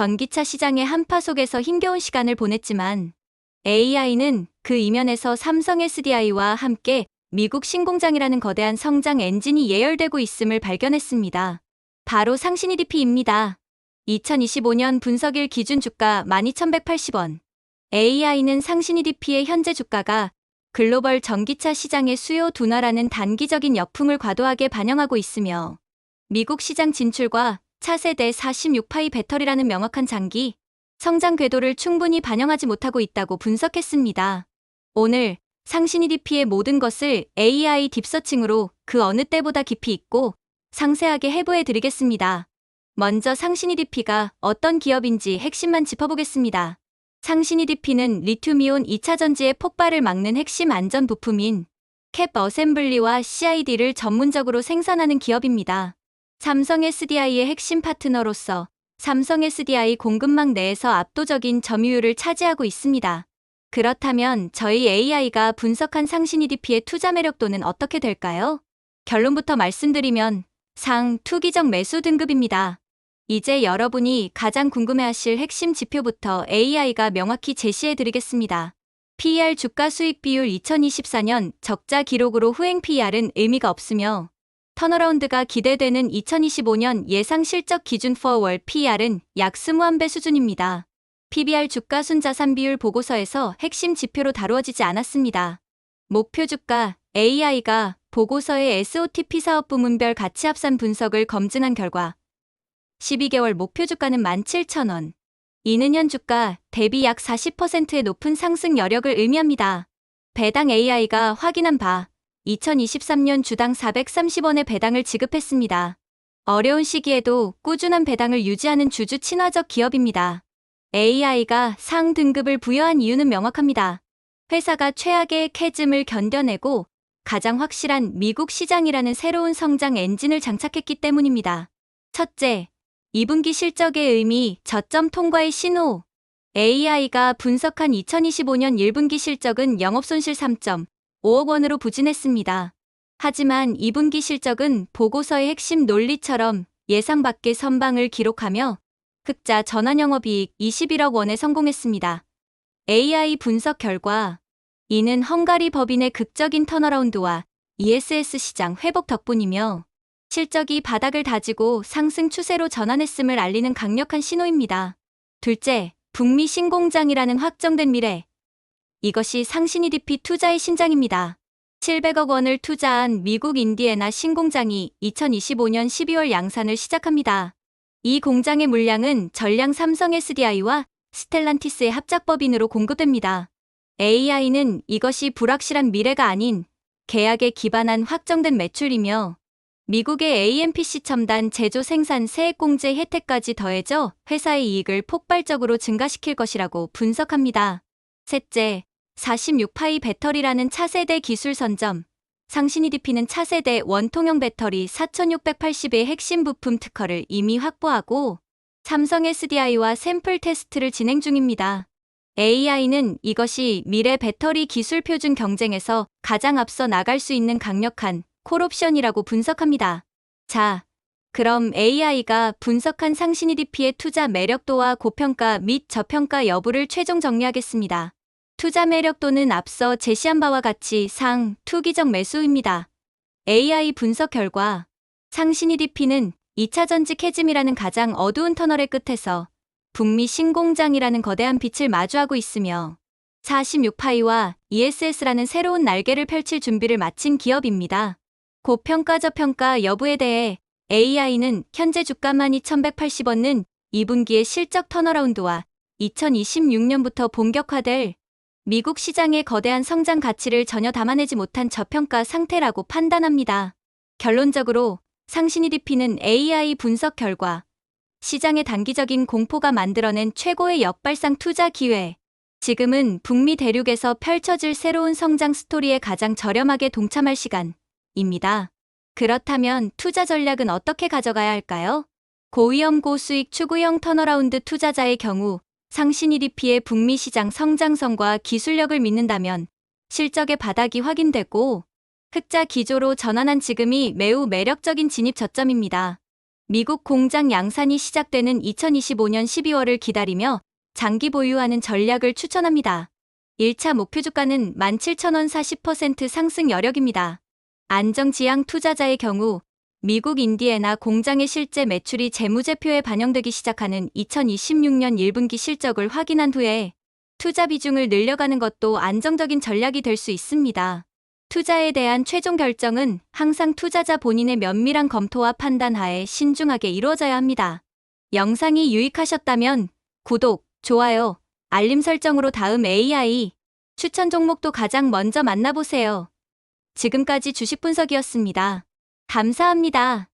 전기차 시장의 한파 속에서 힘겨운 시간을 보냈지만 AI는 그 이면에서 삼성 SDI와 함께 미국 신공장이라는 거대한 성장 엔진이 예열되고 있음을 발견했습니다. 바로 상신 EDP입니다. 2025년 분석일 기준 주가 12,180원. AI는 상신 EDP의 현재 주가가 글로벌 전기차 시장의 수요 둔화라는 단기적인 역풍을 과도하게 반영하고 있으며 미국 시장 진출과 차세대 46파이 배터리라는 명확한 장기 성장 궤도를 충분히 반영하지 못하고 있다고 분석했습니다. 오늘 상신 EDP의 모든 것을 AI 딥서칭으로 그 어느 때보다 깊이 있고 상세하게 해부해 드리겠습니다. 먼저 상신 EDP가 어떤 기업인지 핵심만 짚어보겠습니다. 상신 EDP는 리튬이온 2차 전지의 폭발을 막는 핵심 안전 부품인 캡 어셈블리와 CID를 전문적으로 생산하는 기업입니다. 삼성 SDI의 핵심 파트너로서 삼성 SDI 공급망 내에서 압도적인 점유율을 차지하고 있습니다. 그렇다면 저희 AI가 분석한 상신 EDP의 투자 매력도는 어떻게 될까요? 결론부터 말씀드리면 상 투기적 매수 등급입니다. 이제 여러분이 가장 궁금해하실 핵심 지표부터 AI가 명확히 제시해 드리겠습니다. PER 주가 수익 비율 2024년 적자 기록으로 후행 PER은 의미가 없으며 턴어라운드가 기대되는 2025년 예상 실적 기준 포월 PER은 약 21배 수준입니다. PBR 주가 순자산 비율 보고서에서 핵심 지표로 다루어지지 않았습니다. 목표 주가 AI가 보고서의 SOTP 사업 부문별 가치 합산 분석을 검증한 결과 12개월 목표 주가는 17,000원. 이는 현 주가 대비 약 40%의 높은 상승 여력을 의미합니다. 배당 AI가 확인한 바 2023년 주당 430원의 배당을 지급했습니다. 어려운 시기에도 꾸준한 배당을 유지하는 주주 친화적 기업입니다. AI가 상 등급을 부여한 이유는 명확합니다. 회사가 최악의 캐즘을 견뎌내고 가장 확실한 미국 시장이라는 새로운 성장 엔진을 장착했기 때문입니다. 첫째, 2분기 실적의 의미, 저점 통과의 신호. AI가 분석한 2025년 1분기 실적은 영업손실 3.5억 원으로 부진했습니다. 하지만 2분기 실적은 보고서의 핵심 논리처럼 예상 밖의 선방을 기록하며 흑자 전환 영업이익 21억 원에 성공했습니다. AI 분석 결과 이는 헝가리 법인의 극적인 턴어라운드와 ESS 시장 회복 덕분이며 실적이 바닥을 다지고 상승 추세로 전환했음을 알리는 강력한 신호입니다. 둘째, 북미 신공장이라는 확정된 미래. 이것이 상신 EDP 투자의 심장입니다. 700억 원을 투자한 미국 인디애나 신공장이 2025년 12월 양산을 시작합니다. 이 공장의 물량은 전량 삼성 SDI와 스텔란티스의 합작법인으로 공급됩니다. AI는 이것이 불확실한 미래가 아닌 계약에 기반한 확정된 매출이며 미국의 AMPC 첨단 제조 생산 세액공제 혜택까지 더해져 회사의 이익을 폭발적으로 증가시킬 것이라고 분석합니다. 셋째, 46파이 배터리라는 차세대 기술 선점. 상신 EDP는 차세대 원통형 배터리 4680의 핵심 부품 특허를 이미 확보하고 삼성 SDI와 샘플 테스트를 진행 중입니다. AI는 이것이 미래 배터리 기술 표준 경쟁에서 가장 앞서 나갈 수 있는 강력한 콜옵션이라고 분석합니다. 자, 그럼 AI가 분석한 상신 EDP의 투자 매력도와 고평가 및 저평가 여부를 최종 정리하겠습니다. 투자 매력도는 앞서 제시한 바와 같이 상, 투기적 매수입니다. AI 분석 결과 상신 EDP는 2차 전지 캐즘이라는 가장 어두운 터널의 끝에서 북미 신공장이라는 거대한 빛을 마주하고 있으며 46파이와 ESS라는 새로운 날개를 펼칠 준비를 마친 기업입니다. 고평가 저평가 여부에 대해 AI는 현재 주가 12,180원은 2분기의 실적 턴어라운드와 2026년부터 본격화될 미국 시장의 거대한 성장 가치를 전혀 담아내지 못한 저평가 상태라고 판단합니다. 결론적으로 상신 EDP는 AI 분석 결과 시장의 단기적인 공포가 만들어낸 최고의 역발상 투자 기회. 지금은 북미 대륙에서 펼쳐질 새로운 성장 스토리에 가장 저렴하게 동참할 시간입니다. 그렇다면 투자 전략은 어떻게 가져가야 할까요? 고위험 고수익 추구형 턴어라운드 투자자의 경우 상신 EDP의 북미 시장 성장성과 기술력을 믿는다면 실적의 바닥이 확인되고 흑자 기조로 전환한 지금이 매우 매력적인 진입 저점입니다. 미국 공장 양산이 시작되는 2025년 12월을 기다리며 장기 보유하는 전략을 추천합니다. 1차 목표 주가는 17,000원 40% 상승 여력입니다. 안정지향 투자자의 경우 미국 인디애나 공장의 실제 매출이 재무제표에 반영되기 시작하는 2026년 1분기 실적을 확인한 후에 투자 비중을 늘려가는 것도 안정적인 전략이 될 수 있습니다. 투자에 대한 최종 결정은 항상 투자자 본인의 면밀한 검토와 판단 하에 신중하게 이루어져야 합니다. 영상이 유익하셨다면 구독, 좋아요, 알림 설정으로 다음 AI 추천 종목도 가장 먼저 만나보세요. 지금까지 주식 분석이었습니다. 감사합니다.